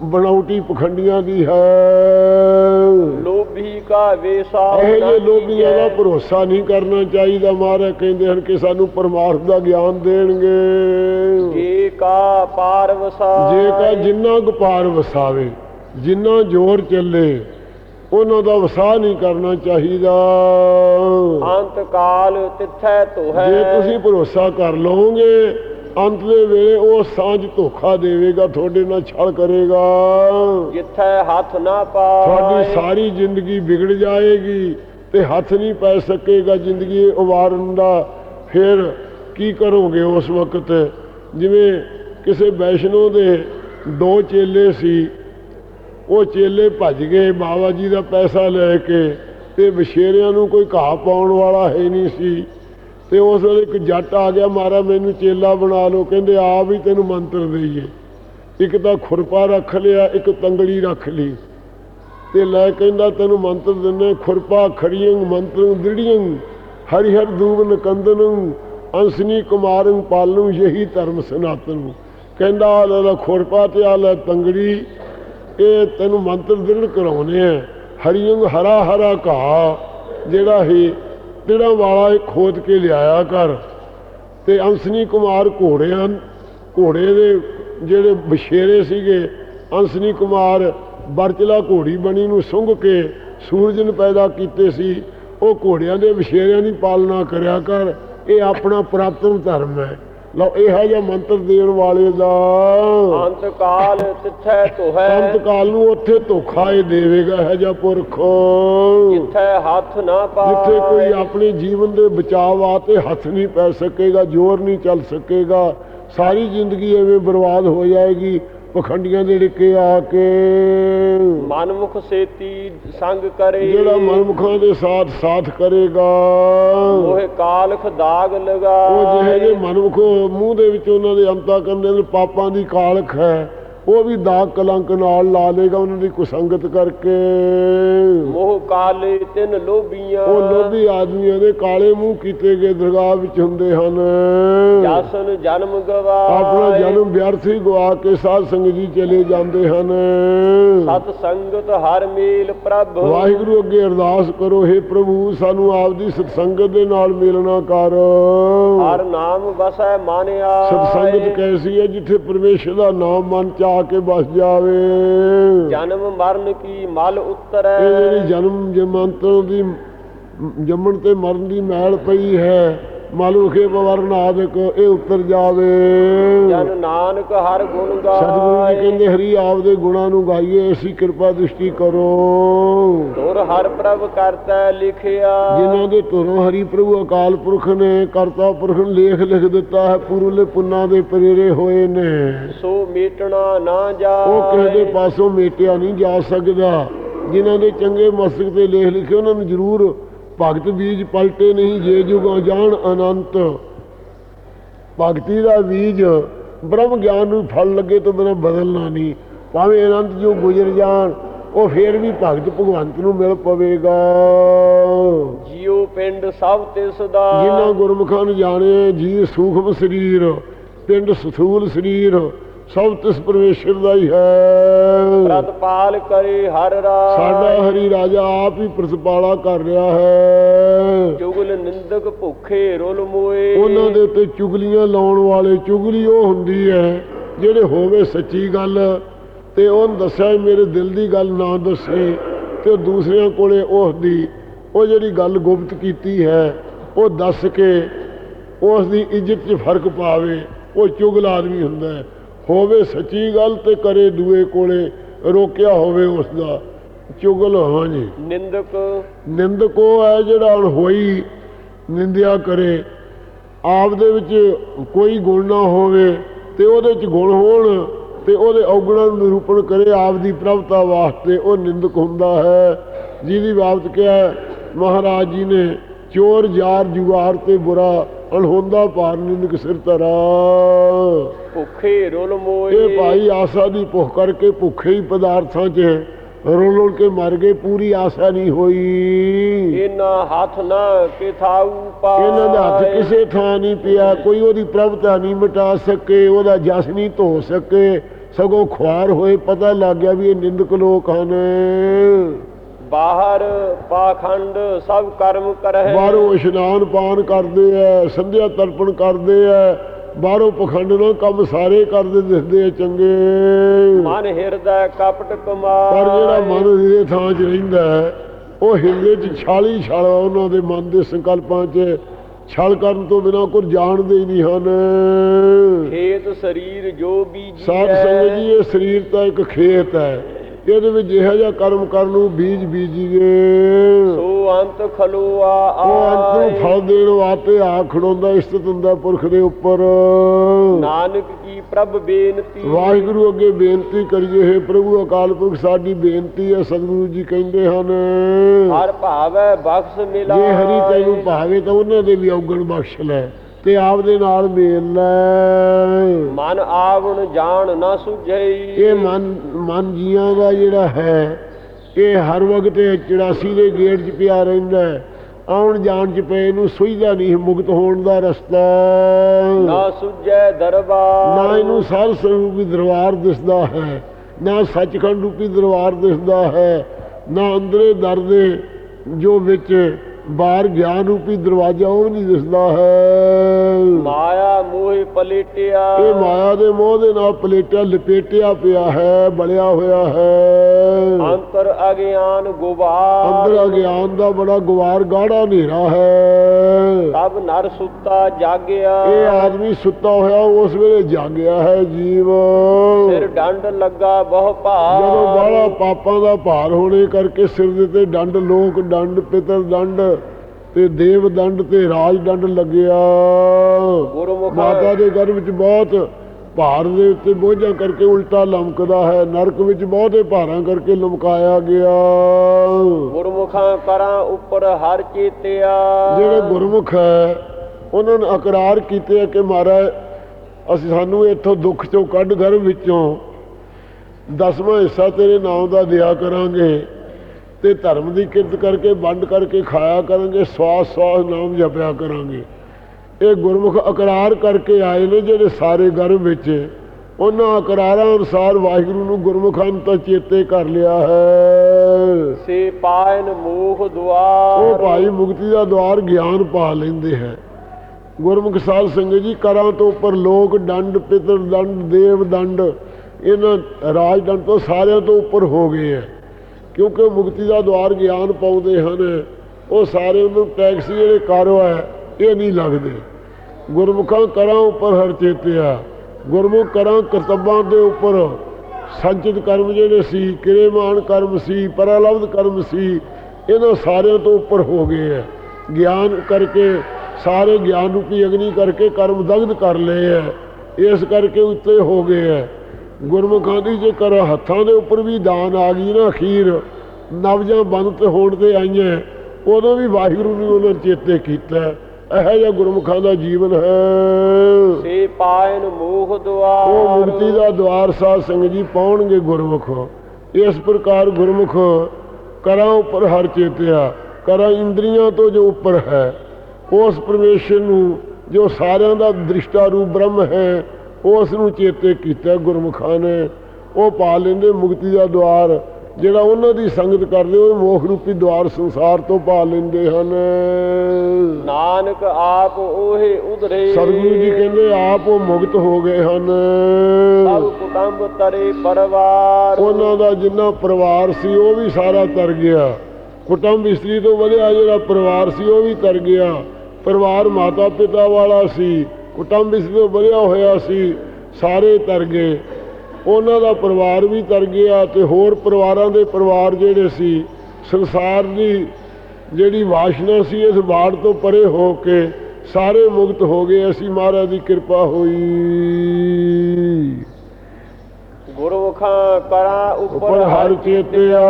Speaker 2: ਬਣਾਉਟੀ ਪਖੰਡੀਆਂ ਦੀ ਹੈ।
Speaker 1: ਲੋਭੀ ਕਾ ਵੇਸਾ
Speaker 2: ਇਹ ਜੇ ਲੋਭੀਆਂ ਦਾ। ਭਰੋਸਾ ਨਹੀਂ ਕਰਨਾ ਚਾਹੀਦਾ ਮਹਾਰਾਜ ਕਹਿੰਦੇ ਹਨ ਕਿ ਸਾਨੂੰ ਪਰਮਾਰਥ ਦਾ ਗਿਆਨ ਦੇਣਗੇ।
Speaker 1: ਜੇ ਕਾ ਪਾਰ
Speaker 2: ਜੇ ਕਾ ਜਿੰਨਾ ਕੁ ਪਾਰ ਵਸਾਵੇ ਜਿੰਨਾ ਜ਼ੋਰ ਚੱਲੇ ਉਹਨਾਂ ਦਾ ਵਸਾ ਨਹੀਂ ਕਰਨਾ ਚਾਹੀਦਾ।
Speaker 1: ਅੰਤ ਕਾਲ ਤਿਥੈ ਤੋਹੈ
Speaker 2: ਜੇ ਤੁਸੀਂ ਭਰੋਸਾ ਕਰ ਲਓਗੇ ਅੰਤ ਦੇ ਵੇਲੇ ਉਹ ਸਾਂਝ ਧੋਖਾ ਦੇਵੇਗਾ ਤੁਹਾਡੇ ਨਾਲ ਛਲ ਕਰੇਗਾ।
Speaker 1: ਜਿੱਥੈ ਹੱਥ ਨਾ
Speaker 2: ਤੁਹਾਡੀ
Speaker 1: ਪਾਏ
Speaker 2: ਸਾਰੀ ਜ਼ਿੰਦਗੀ ਵਿਗੜ ਜਾਏਗੀ ਤੇ ਹੱਥ ਨਹੀਂ ਪੈ ਸਕੇਗਾ ਜ਼ਿੰਦਗੀ ਉਵਾਰਨ ਦਾ। ਫਿਰ ਕੀ ਕਰੋਗੇ ਉਸ ਵਕਤ? ਜਿਵੇਂ ਕਿਸੇ ਵੈਸ਼ਨੋ ਦੇ ਦੋ ਚੇਲੇ ਸੀ ਉਹ ਚੇਲੇ ਭੱਜ ਗਏ ਬਾਬਾ ਜੀ ਦਾ ਪੈਸਾ ਲੈ ਕੇ ਤੇ ਬਸ਼ੇਰਿਆਂ ਨੂੰ ਕੋਈ ਘਾਹ ਪਾਉਣ ਵਾਲਾ ਹੈ ਨਹੀਂ ਸੀ। ਤੇ ਉਸ ਵੇਲੇ ਇੱਕ ਜੱਟ ਆ ਗਿਆ, ਮਾਰਾ, ਮੈਨੂੰ ਚੇਲਾ ਬਣਾ ਲਓ। ਕਹਿੰਦੇ ਆ ਵੀ ਤੈਨੂੰ ਮੰਤਰ ਦੇਈਏ। ਇੱਕ ਤਾਂ ਖੁਰਪਾ ਰੱਖ ਲਿਆ, ਇੱਕ ਤੰਗੜੀ ਰੱਖ ਲਈ। ਤੇ ਲੈ ਕਹਿੰਦਾ, ਤੈਨੂੰ ਮੰਤਰ ਦਿੰਨੇ ਖੁਰਪਾ ਖੜੀਆਂ ਮੰਤਰ ਦ੍ਰਿੜੀਆਂ ਹਰਿ ਹਰ ਦੂਬ ਨਕੰਦਨ, ਅੰਸਨੀ ਕੁਮਾਰੰ ਪਾਲੂ ਯਹੀ ਧਰਮ ਸਨਾਤਨ। ਕਹਿੰਦਾ, ਆ ਲੈ ਲੈ, ਖੁਰਪਾ ਤੇ ਆ ਲੈ, ਤੰਗੜੀ, ਇਹ ਤੈਨੂੰ ਮੰਤਰ ਦ੍ਰਿੜ ਕਰਾਉਨੇ ਆ। ਹਰੀਆਂ ਹਰਾ ਹਰਾ ਘਾਹ, ਜਿਹੜਾ ਹੀ ਤੇੜਾ ਵਾਲਾ ਇਹ ਖੋਦ ਕੇ ਲਿਆਇਆ ਕਰ। ਤੇ ਅੰਸਨੀ ਕੁਮਾਰ ਘੋੜਿਆਂ ਘੋੜੇ ਦੇ ਜਿਹੜੇ ਬਸ਼ੇਰੇ ਸੀਗੇ, ਅੰਸਨੀ ਕੁਮਾਰ ਬਰਚਲਾ ਘੋੜੀ ਬਣੀ ਨੂੰ ਸੁੰਘ ਕੇ ਸੂਰਜ ਨੂੰ ਪੈਦਾ ਕੀਤੇ ਸੀ। ਉਹ ਘੋੜਿਆਂ ਦੇ ਬਸ਼ੇਰਿਆਂ ਦੀ ਪਾਲਣਾ ਕਰਿਆ ਕਰ। ਇਹ ਆਪਣਾ ਪੁਰਾਤਨ ਧਰਮ ਹੈ। ਲਓ ਇਹੋ ਜਿਹਾ ਮੰਤਰ ਦੇਣ ਵਾਲੇ ਦਾ।
Speaker 1: ਅੰਤ ਕਾਲ ਤਿਥੈ ਤੋਹੈ
Speaker 2: ਅੰਤ ਕਾਲ ਨੂੰ ਉੱਥੇ ਧੋਖਾ ਇਹ ਦੇਵੇਗਾ ਇਹੋ ਜਿਹਾ ਪੁਰਖ।
Speaker 1: ਜਿੱਥੈ ਹੱਥ ਨਾ
Speaker 2: ਜਿੱਥੇ ਕੋਈ ਆਪਣੇ ਜੀਵਨ ਦੇ ਬਚਾਅ ਵਾਸਤੇ ਹੱਥ ਨਹੀਂ ਪੈ ਸਕੇਗਾ ਜ਼ੋਰ ਨਹੀਂ ਚੱਲ ਸਕੇਗਾ ਸਾਰੀ ਜ਼ਿੰਦਗੀ ਐਵੇਂ ਬਰਬਾਦ ਹੋ ਜਾਏਗੀ। ਪਖੰਡੀਆਂ ਦੇ ਡਿੱਕੇ ਆ ਕੇ।
Speaker 1: ਮਨਮੁਖ ਸੇਤੀ ਸੰਗ ਕਰੇ।
Speaker 2: ਜਿਹੜਾ ਮਨਮੁਖਾਂ ਦੇ ਸਾਥ ਸਾਥ ਕਰੇਗਾ।
Speaker 1: ਮੋਹਿ ਕਾਲਖ ਦਾਗ
Speaker 2: ਉਹ
Speaker 1: ਲਗਾਏ
Speaker 2: ਜਿਹੇ ਜਿਹੇ ਮਨਮੁਖ ਮੂੰਹ ਦੇ ਵਿੱਚ ਉਹਨਾਂ ਦੇ ਅੰਤਾ ਕਰਨੇ ਦੇ ਪਾਪਾਂ ਦੀ ਕਾਲਖ ਹੈ। ਉਹ ਵੀ ਦਾਗ ਕਲੰਕ ਨਾਲ ਲਾ ਲੇਗਾ ਉਹਨਾਂ ਦੀ ਕੁਸੰਗਤ ਕਰਕੇ।
Speaker 1: ਮੋਹ ਕਾਲੇ ਤਿੰਨ ਲੋਭੀਆਂ।
Speaker 2: ਉਹ ਲੋਭੀ ਆਦਮੀਆਂ ਦੇ ਕਾਲੇ ਮੂੰਹ ਕੀਤੇ ਗਏ ਦਰਗਾਹ ਵਿੱਚ ਹੁੰਦੇ ਹਨ।
Speaker 1: ਜਸਨ ਜਨਮ ਗਵਾਏ।
Speaker 2: ਆਪਣਾ ਜਨਮ ਵਿਅਰਥ ਹੀ ਗਵਾ ਕੇ ਸਾਧ ਸੰਗਤ ਜੀ ਚਲੇ ਜਾਂਦੇ ਹਨ।
Speaker 1: ਸਤ ਸੰਗਤ ਹਰ ਮੇਲ ਪ੍ਰਭ।
Speaker 2: ਵਾਹਿਗੁਰੂ ਅੱਗੇ ਅਰਦਾਸ ਕਰੋ हे ਪ੍ਰਭੂ ਸਾਨੂੰ ਆਪਦੀ ਸਤਸੰਗਤ ਦੇ ਨਾਲ ਮਿਲਣਾ ਕਰ।
Speaker 1: ਹਰ ਨਾਮ ਵਸੈ ਮਾਨਿਆ
Speaker 2: ਸਤਸੰਗਤ ਕੈਸੀ ਹੈ ਜਿੱਥੇ ਪਰਮੇਸ਼ਰ ਦਾ ਨਾਮ ਮਨ ਚ ਆ ਕੇ ਬਸ ਜਾਵੇ।
Speaker 1: ਜਨਮ ਮਰਨ ਕੀ ਮਲ ਉਤਰੈ।
Speaker 2: ਇਹ ਜਿਹੜੀ ਜਨਮ ਜਮੰਤਰ ਦੀ ਜੰਮਣ ਤੇ ਮਰਨ ਦੀ ਮੈਲ ਪਈ ਹੈ। ਮਾਲੂਖੇ ਬਵਰਨ ਆਦਿਕ ਇਹ ਉਤਰ ਜਾਵੇ।
Speaker 1: ਜਨ ਨਾਨਕ ਹਰ ਗੁਣ
Speaker 2: ਸਤਿਗੁਰੂ ਜੀ
Speaker 1: ਗਾਏ
Speaker 2: ਕਹਿੰਦੇ ਹਰੀ ਆਪਦੇ ਗੁਣਾਂ ਨੂੰ ਗਾਈਏ ਐਸੀ ਕਿਰਪਾ ਦ੍ਰਿਸ਼ਟੀ ਕਰੋ।
Speaker 1: ਤੁਰ ਹਰ ਪ੍ਰਭ ਕਰਤਾ ਲਿਖਿਆ।
Speaker 2: ਜਿਨ੍ਹਾਂ ਦੇ ਧੁਰੋਂ ਹਰੀ ਪ੍ਰਭੂ ਅਕਾਲ ਪੁਰਖ ਨੇ ਕਰਤਾ ਪੁਰਖ ਨੇ ਲੇਖ ਲਿਖ ਦਿੱਤਾ ਹੈ ਪੂਰਲੇ ਪੁੰਨਾਂ ਦੇ ਪ੍ਰੇਰੇ ਹੋਏ ਨੇ।
Speaker 1: ਸੋ ਮੇਟਣਾ ਨਾ
Speaker 2: ਉਹ ਕਿਸੇ ਦੇ ਪਾਸੋਂ ਮੇਟਿਆ ਨਹੀਂ ਜਾ ਸਕਦਾ। ਜਿਨ੍ਹਾਂ ਦੇ ਚੰਗੇ ਮਸਤਕ ਤੇ ਲੇਖ ਲਿਖੇ ਉਹਨਾਂ ਨੂੰ ਜ਼ਰੂਰ ਭਗਤ ਬੀਜ ਪਲਟੇ ਨਹੀਂ ਜੇ ਜੁਗਾਂ ਜਾਣ ਅਨੰਤ। ਭਗਤੀ ਦਾ ਬੀਜ ਬ੍ਰਹਮ ਗਿਆਨ ਨੂੰ ਫਲ ਲੱਗੇ ਤੋਂ ਬਿਨਾਂ ਬਦਲਣਾ ਨਹੀਂ। ਭਾਵੇਂ ਅਨੰਤ ਜੋ ਗੁਜ਼ਰ ਜਾਣ ਉਹ ਫੇਰ ਵੀ ਭਗਤ ਭਗਵੰਤ ਨੂੰ ਮਿਲ ਪਵੇਗਾ।
Speaker 1: ਜਿਉ ਪਿੰਡ ਸਭ ਤਿਸ ਦਾ।
Speaker 2: ਜਿਨ੍ਹਾਂ ਗੁਰਮੁਖਾਂ ਨੂੰ ਜਾਣੇ ਜੀ ਸੂਖਮ ਸਰੀਰ ਪਿੰਡ ਸਥੂਲ ਸਰੀਰ। ਸਭ ਤਿਸ ਪਰਮੇਸ਼ਰ ਦਾ ਹੀ ਹੈ।
Speaker 1: ਪ੍ਰਤਪਾਲ ਕਰੇ ਹਰ ਰਾਜ।
Speaker 2: ਸਾਡਾ ਹਰੀ ਰਾਜਾ ਆਪ ਹੀ ਪ੍ਰਤਪਾਲਾ ਕਰ ਰਿਹਾ ਹੈ।
Speaker 1: ਚੁਗਲ ਨਿੰਦਕ ਭੁੱਖੇ ਰੁਲ ਮੋਏ।
Speaker 2: ਉਹਨਾਂ ਦੇ ਉੱਤੇ ਚੁਗਲੀਆਂ ਲਾਉਣ ਵਾਲੇ ਚੁਗਲੀ ਉਹ ਹੁੰਦੀ ਹੈ ਜਿਹੜੇ ਹੋਵੇ ਸੱਚੀ ਗੱਲ ਤੇ ਉਹਨੂੰ ਦੱਸਿਆ ਮੇਰੇ ਦਿਲ ਦੀ ਗੱਲ ਨਾ ਦੱਸੇ ਤੇ ਉਹ ਦੂਸਰਿਆਂ ਕੋਲੇ ਉਸ ਦੀ ਉਹ ਜਿਹੜੀ ਗੱਲ ਗੁਪਤ ਕੀਤੀ ਹੈ ਉਹ ਦੱਸ ਕੇ ਉਸ ਦੀ ਇੱਜ਼ਤ 'ਚ ਫ਼ਰਕ ਪਾਵੇ ਉਹ ਚੁਗਲ ਆਦਮੀ ਹੁੰਦਾ ਹੈ। ਹੋਵੇ ਸੱਚੀ ਗੱਲ ਤੇ ਕਰੇ ਦੂਏ ਕੋਲੇ ਰੋਕਿਆ ਹੋਵੇ ਉਸ ਦਾ ਚੁਗਲ ਹਾਂਜੀ
Speaker 1: ਨਿੰਦਕ।
Speaker 2: ਨਿੰਦਕ ਉਹ ਹੈ ਜਿਹੜਾ ਹੋਈ ਨਿੰਦਿਆ ਕਰੇ। ਆਪ ਦੇ ਵਿੱਚ ਕੋਈ ਗੁਣ ਨਾ ਹੋਵੇ ਤੇ ਉਹਦੇ ਚ ਗੁਣ ਹੋਣ ਤੇ ਉਹਦੇ ਔਗਣਾਂ ਨੂੰ ਨਿਰੂਪਣ ਕਰੇ ਆਪ ਦੀ ਪ੍ਰਭਤਾ ਵਾਸਤੇ। ਉਹ ਨਿੰਦਕ ਹੁੰਦਾ ਹੈ। ਜਿਹਦੀ ਬਾਬਤ ਕਿਹਾ ਮਹਾਰਾਜ ਜੀ ਨੇ ਚੋਰ ਜਾਰ ਜੁਗਾਰ ਤੇ ਬੁਰਾ ਅਣਹੋਂਦਾ ਭਾਰ ਨਿੰਦਕ ਸਿਰ ਧਰਾ।
Speaker 1: ਭੁੱਖੇ ਰੁਲ ਮੋਏ।
Speaker 2: ਇਹ ਭਾਈ ਆਸਾ ਦੀ ਭੁੱਖ ਕਰਕੇ ਭੁੱਖੇ ਹੀ ਪਦਾਰਥਾਂ 'ਚ ਰੋਲ ਰੋਲ ਕੇ ਮਰ ਗਏ ਪੂਰੀ ਆਸਾ ਨਹੀਂ ਹੋਈ।
Speaker 1: ਇਹਨਾਂ ਹੱਥ ਨਾ ਕਿਥਾਉ ਪਾ
Speaker 2: ਇਹਨਾਂ ਦੇ ਹੱਥ ਕਿਸੇ ਥਾਂ ਨਹੀਂ ਪਿਆ ਕੋਈ ਉਹਦੀ ਪ੍ਰਭਤਾ ਨਹੀਂ ਮਿਟਾ ਸਕੇ ਉਹਦਾ ਜਸ ਨਹੀਂ ਧੋ ਸਕੇ। ਸਗੋਂ ਖੁਆਰ ਹੋਏ ਪਤਾ ਲੱਗ ਗਿਆ ਵੀ ਇਹ ਨਿੰਦਕ ਲੋਕ ਹਨ।
Speaker 1: ਬਾਹਰ ਪਾਖੰਡ ਸਭ ਕਰਮ ਕਰਹਿ।
Speaker 2: ਬਾਹਰੋਂ ਇਸ਼ਨਾਨ ਪਾਨ ਕਰਦੇ ਐ ਸੰਧਿਆ ਤਰਪਣ ਕਰਦੇ ਐ ਬਾਹਰੋਂ ਪਖੰਡ ਨਾਲ ਕੰਮ ਸਾਰੇ ਕਰਦੇ ਦਿਸਦੇ ਐ ਚੰਗੇ।
Speaker 1: ਮਨ ਹਿਰਦੈ ਕਪਟ ਕਮਾਏ
Speaker 2: ਪਰ ਜਿਹੜਾ ਮਨ ਦੇ ਥਾਂ 'ਚ ਰਹਿੰਦਾ ਹੈ, ਉਹ ਹਿਰਦੇ 'ਚ ਛਾਲੀ ਛਾਲ ਉਹਨਾਂ ਦੇ ਮਨ ਦੇ ਸੰਕਲਪਾਂ 'ਚ ਛਲ ਕਰਨ ਤੋਂ ਬਿਨਾਂ ਕੁਝ ਜਾਣਦੇ ਹੀ ਨਹੀਂ ਹਨ।
Speaker 1: ਖੇਤ ਸਰੀਰ ਜੋ ਬੀਜੀ
Speaker 2: ਸਾਧ ਸੰਗਤ ਜੀ ਇਹ ਸਰੀਰ ਤਾਂ ਇੱਕ ਖੇਤ ਹੈ ਇਹਦੇ ਵਿੱਚ ਇਹੋ ਜਿਹਾ ਕਰਮ ਕਰਨ ਨੂੰ ਬੀਜ ਬੀਜੀਏ।
Speaker 1: ਸੋ ਅੰਤ ਖਲੋਆ
Speaker 2: ਉਹ ਅੰਤ ਫਲ ਦੇਣ ਵਾਸਤੇ ਆ ਖੜੋਂਦਾ ਇਸਤਤ ਹੁੰਦਾ ਪੁਰਖ ਦੇ ਉੱਪਰ।
Speaker 1: ਨਾਨਕ ਕੀ ਪ੍ਰਭ ਬੇਨਤੀ।
Speaker 2: ਵਾਹਿਗੁਰੂ ਅੱਗੇ ਬੇਨਤੀ ਕਰੀਏ ਹੈ ਪ੍ਰਭੂ ਅਕਾਲ ਪੁਰਖ ਸਾਡੀ ਬੇਨਤੀ ਹੈ ਸਤਿਗੁਰੂ ਜੀ ਕਹਿੰਦੇ ਹਨ।
Speaker 1: ਹਰ ਭਾਵੈ ਬਖਸ਼ ਮਿਲਾ
Speaker 2: ਜੇ ਹਰੀ ਤੈਨੂੰ ਭਾਵੇ ਤਾਂ ਉਹਨਾਂ ਦੇ ਵੀ ਔਗਣ ਬਖਸ਼ ਲੈ। ਤੇ ਆਪ ਦੇ ਨਾਲ ਮੇਲ ਲੈ।
Speaker 1: ਮਨ ਆਵਣ ਜਾਣ ਨਾ ਸੁਝਈ
Speaker 2: ਇਹ ਮਨ ਮਨ ਜੀਆਂ ਦਾ ਜਿਹੜਾ ਹੈ ਇਹ ਹਰ ਵਕਤ ਇਹ 84 ਦੇ ਗੇਟ 'ਚ ਪਿਆ ਰਹਿੰਦਾ ਹੈ। ਆਉਣ ਜਾਣ 'ਚ ਪਏ ਨੂੰ ਸੁਝਦਾ ਨਹੀਂ ਮੁਕਤ ਹੋਣ ਦਾ ਰਸਤਾ।
Speaker 1: ਨਾ ਸੁਝੈ ਦਰਬਾਰ।
Speaker 2: ਨਾ ਇਹਨੂੰ ਸਾਰ ਸਰੂਪੀ ਦਰਬਾਰ ਦਿਸਦਾ ਹੈ ਨਾ ਸੱਚਖੰਡ ਰੂਪੀ ਦਰਬਾਰ ਦਿਸਦਾ ਹੈ ਨਾ ਅੰਦਰੇ ਦਰ ਦੇ ਜੋ ਵਿੱਚ ਬਾਹਰ ਗਿਆਨ ਰੂਪੀ ਦਰਵਾਜ਼ਾ ਉਹ ਨਹੀਂ ਦਿਸਦਾ ਹੈ।
Speaker 1: ਮਾਇਆ ਮੋਹਿ ਪਲੇਟਿਆ।
Speaker 2: ਇਹ ਮਾਇਆ ਦੇ ਮੋਹ ਦੇ ਨਾਲ ਪਲੇਟਿਆ ਲਪੇਟਿਆ ਪਿਆ ਹੈ ਬਲਿਆ ਹੋਇਆ ਹੈ।
Speaker 1: ਅੰਤਰ ਅਗਿਆਨ ਗੁਬਾਰ।
Speaker 2: ਅੰਦਰ ਅਗਿਆਨ ਦਾ ਬੜਾ ਗੁਵਾਰ ਗਾੜਾ ਹਨੇਰਾ ਹੈ।
Speaker 1: ਸਭ ਨਰ ਸੁੱਤਾ ਜਾਗਿਆ।
Speaker 2: ਇਹ ਆਦਮੀ ਸੁੱਤਾ ਹੋਇਆ ਉਸ ਵੇਲੇ ਜਾਗਿਆ ਹੈ ਜੀਵ।
Speaker 1: ਸਿਰ ਡੰਡ ਲੱਗਾ ਬਹੁ ਭਾਰ।
Speaker 2: ਜਦੋਂ ਬਾਹਲਾ ਪਾਪਾਂ ਦਾ ਭਾਰ ਹੋਣੇ ਕਰਕੇ ਸਿਰ ਦੇ ਤੇ ਡੰਡ ਲੋਕ ਡੰਡ ਪਿਤਰ ਡੰਡ ਤੇ ਦੇਵ ਦੰਡ ਤੇ ਰਾਜ ਦੰਡ ਲੱਗਿਆ।
Speaker 1: ਗੁਰਮੁਖ।
Speaker 2: ਮਾਤਾ ਦੇ ਗਰਭ ਵਿੱਚ ਬਹੁਤ ਭਾਰ ਦੇ ਉੱਤੇ ਬੋਝਾਂ ਕਰਕੇ ਉਲਟਾ ਲਮਕਦਾ ਹੈ। ਨਰਕ ਵਿੱਚ ਬਹੁਤੇ ਭਾਰਾਂ ਕਰਕੇ ਲਮਕਾਇਆ ਗਿਆ।
Speaker 1: ਗੁਰਮੁਖਾਂ ਕਰਾਂ ਉੱਪਰ ਹਰ ਚੇਤਿਆ।
Speaker 2: ਜਿਹੜੇ ਗੁਰਮੁਖ ਹੈ ਉਹਨਾਂ ਨੇ ਇਕਰਾਰ ਕੀਤੇ ਹੈ ਕਿ ਮਹਾਰਾਜ ਅਸੀਂ ਸਾਨੂੰ ਇੱਥੋਂ ਦੁੱਖ ਚੋਂ ਕੱਢ ਗਰਭ ਵਿੱਚੋਂ ਦਸਵਾਂ ਹਿੱਸਾ ਤੇਰੇ ਨਾਮ ਦਾ ਦਿਆ ਕਰਾਂਗੇ। ਤੇ ਧਰਮ ਦੀ ਕਿਰਤ ਕਰਕੇ ਵੰਡ ਕਰਕੇ ਖਾਇਆ ਕਰਾਂਗੇ ਸਵਾਸ ਸਵਾਸ ਨਾਮ ਜਪਿਆ ਕਰਾਂਗੇ। ਇਹ ਗੁਰਮੁਖ ਇਕਰਾਰ ਕਰਕੇ ਆਏ ਨੇ ਜਿਹੜੇ ਸਾਰੇ ਗਰਭ ਵਿੱਚ। ਉਹਨਾਂ ਇਕਰਾਰਾਂ ਅਨੁਸਾਰ ਵਾਹਿਗੁਰੂ ਨੂੰ ਗੁਰਮੁਖਾਂ ਨੂੰ ਤਾਂ ਚੇਤੇ ਕਰ ਲਿਆ ਹੈ।
Speaker 1: ਸੇ ਪਾਇਨ ਮੋਖ ਦੁਆਰ।
Speaker 2: ਉਹ ਭਾਈ ਮੁਕਤੀ ਦਾ ਦਵਾਰ ਗਿਆਨ ਪਾ ਲੈਂਦੇ ਹੈ। ਗੁਰਮੁਖ ਸਾਧ ਸੰਗਤ ਜੀ ਕਰਾਂ ਤੋਂ ਉੱਪਰ ਲੋਕ ਦੰਡ ਪਿਤਰ ਦੰਡ ਦੇਵ ਦੰਡ ਇਹਨਾਂ ਰਾਜ ਦੰਡ ਤੋਂ ਸਾਰਿਆਂ ਤੋਂ ਉੱਪਰ ਹੋ ਗਏ ਹੈ। ਕਿਉਂਕਿ ਮੁਕਤੀ ਦਾ ਦਵਾਰ ਗਿਆਨ ਪਾਉਂਦੇ ਹਨ। ਉਹ ਸਾਰੇ ਉਹਨੂੰ ਟੈਕਸ ਜਿਹੜੇ ਕਾਰੋ ਹੈ, ਇਹ ਨਹੀਂ ਲੱਗਦੇ। ਗੁਰਮੁਖਾਂ ਕਰਾਂ ਉੱਪਰ ਹਰ ਚੇਤਿਆ ਗੁਰਮੁਖ ਕਰਾਂ ਕਰਤੱਬਾਂ ਦੇ ਉੱਪਰ। ਸੰਚਿਤ ਕਰਮ ਜਿਹੜੇ ਸੀ, ਕਿਰੇਮਾਨ ਕਰਮ ਸੀ, ਪਰਲਬਧ ਕਰਮ ਸੀ, ਇਹਨਾਂ ਸਾਰਿਆਂ ਤੋਂ ਉੱਪਰ ਹੋ ਗਏ ਹੈ ਗਿਆਨ ਕਰਕੇ, ਸਾਰੇ ਗਿਆਨ ਰੂਪੀ ਅਗਨੀ ਕਰਕੇ ਕਰਮ ਦਗਧ ਕਰ ਲਏ ਹੈ ਇਸ ਕਰਕੇ ਉੱਤੇ ਹੋ ਗਏ ਹੈ ਗੁਰਮੁਖਾਂ ਦੀ ਜੇ ਕਰ ਹੱਥਾਂ ਦੇ ਉੱਪਰ ਵੀ ਦਾਨ ਆ ਗਈ ਨਾ ਅਖੀਰ ਨਵਜਾਂ ਬੰਦ ਤੇ ਹੋਣ ਤੇ ਆਈਆਂ ਉਦੋਂ ਵੀ ਵਾਹਿਗੁਰੂ ਨੇ ਉਹਨਾਂ ਚੇਤੇ ਕੀਤਾ ਇਹੋ ਜਿਹਾ ਗੁਰਮੁਖਾਂ ਦਾ ਜੀਵਨ ਹੈ।
Speaker 1: ਸੇ ਪਾਇਨ ਮੋਖ
Speaker 2: ਉਹ
Speaker 1: ਦੁਆਰ
Speaker 2: ਮੁਕਤੀ ਦਾ ਦਵਾਰ ਸਾਧ ਸੰਗਤ ਜੀ ਪਾਉਣਗੇ ਗੁਰਮੁਖ। ਇਸ ਪ੍ਰਕਾਰ ਗੁਰਮੁਖ ਕਰਾਂ ਉੱਪਰ ਹਰ ਚੇਤਿਆ ਕਰਾਂ ਇੰਦਰੀਆਂ ਤੋਂ ਜੋ ਉੱਪਰ ਹੈ ਉਸ ਪਰਮੇਸ਼ਰ ਨੂੰ ਜੋ ਸਾਰਿਆਂ ਦਾ ਦ੍ਰਿਸ਼ਟਾ ਰੂਪ ਬ੍ਰਹਮ ਹੈ ਉਸ ਨੂੰ ਚੇਤੇ ਕੀਤਾ ਗੁਰਮੁਖਾਂ ਨੇ। ਉਹ ਪਾ ਲੈਂਦੇ ਮੁਕਤੀ ਦਾ ਦਵਾਰ ਜਿਹੜਾ ਉਹਨਾਂ ਦੀ ਸੰਗਤ ਕਰਦੇ ਉਹ ਮੋਖ ਰੂਪੀ ਦਵਾਰ ਸੰਸਾਰ ਤੋਂ ਪਾ ਲੈਂਦੇ ਹਨ।
Speaker 1: ਨਾਨਕ ਆਪ ਉਹੇ ਉਧਰੇ।
Speaker 2: ਸਤਿਗੁਰੂ ਜੀ ਕਹਿੰਦੇ ਆਪ ਉਹ ਮੁਕਤ ਹੋ ਗਏ ਹਨ।
Speaker 1: ਸਭ ਕੁਟੰਬ ਤਰੇ ਪਰਵਾਰ।
Speaker 2: ਉਹਨਾਂ ਦਾ ਜਿੰਨਾ ਪਰਿਵਾਰ ਸੀ ਉਹ ਵੀ ਸਾਰਾ ਤਰ ਗਿਆ। ਕੁਟੰਬ ਇਸਤਰੀ ਤੋਂ ਵਧਿਆ ਜਿਹੜਾ ਪਰਿਵਾਰ ਸੀ ਉਹ ਵੀ ਤਰ ਗਿਆ। ਪਰਿਵਾਰ ਮਾਤਾ ਪਿਤਾ ਵਾਲਾ ਸੀ। ਕੁਟੰਬ ਇਸਤਰੀ ਤੋਂ ਵਧਿਆ ਹੋਇਆ ਸੀ ਸਾਰੇ ਤਰ ਗਏ। ਉਹਨਾਂ ਦਾ ਪਰਿਵਾਰ ਵੀ ਤਰ ਗਿਆ ਤੇ ਹੋਰ ਪਰਿਵਾਰਾਂ ਦੇ ਪਰਿਵਾਰ ਜਿਹੜੇ ਸੀ ਸੰਸਾਰ ਦੀ ਜਿਹੜੀ ਵਾਸ਼ਨਾ ਸੀ ਇਸ ਬਾੜ ਤੋਂ ਪਰੇ ਹੋ ਕੇ ਸਾਰੇ ਮੁਕਤ ਹੋ ਗਏ। ਅਸੀਂ ਮਹਾਰਾਜ ਦੀ ਕਿਰਪਾ ਹੋਈ।
Speaker 1: ਗੁਰਮੁਖਾਂ ਕਰਾਂ
Speaker 2: ਉੱਪਰ ਹਰ ਚੇਤਿਆ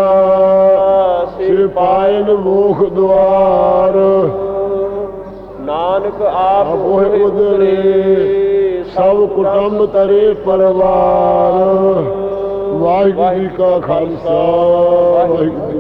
Speaker 2: ਸੇ ਪਾਇਨ ਮੋਖ ਦੁਆਰ।
Speaker 1: ਨਾਨਕ ਆਪ
Speaker 2: ਹੋਏ ਉਧਰੇ ਸਭ ਕੁਟੰਬ ਤਰੇ ਪਰਿਵਾਰ। ਵਾਹਿਗੁਰੂ ਜੀ ਕਾ ਖਾਲਸਾ ਵਾਹਿਗੁਰੂ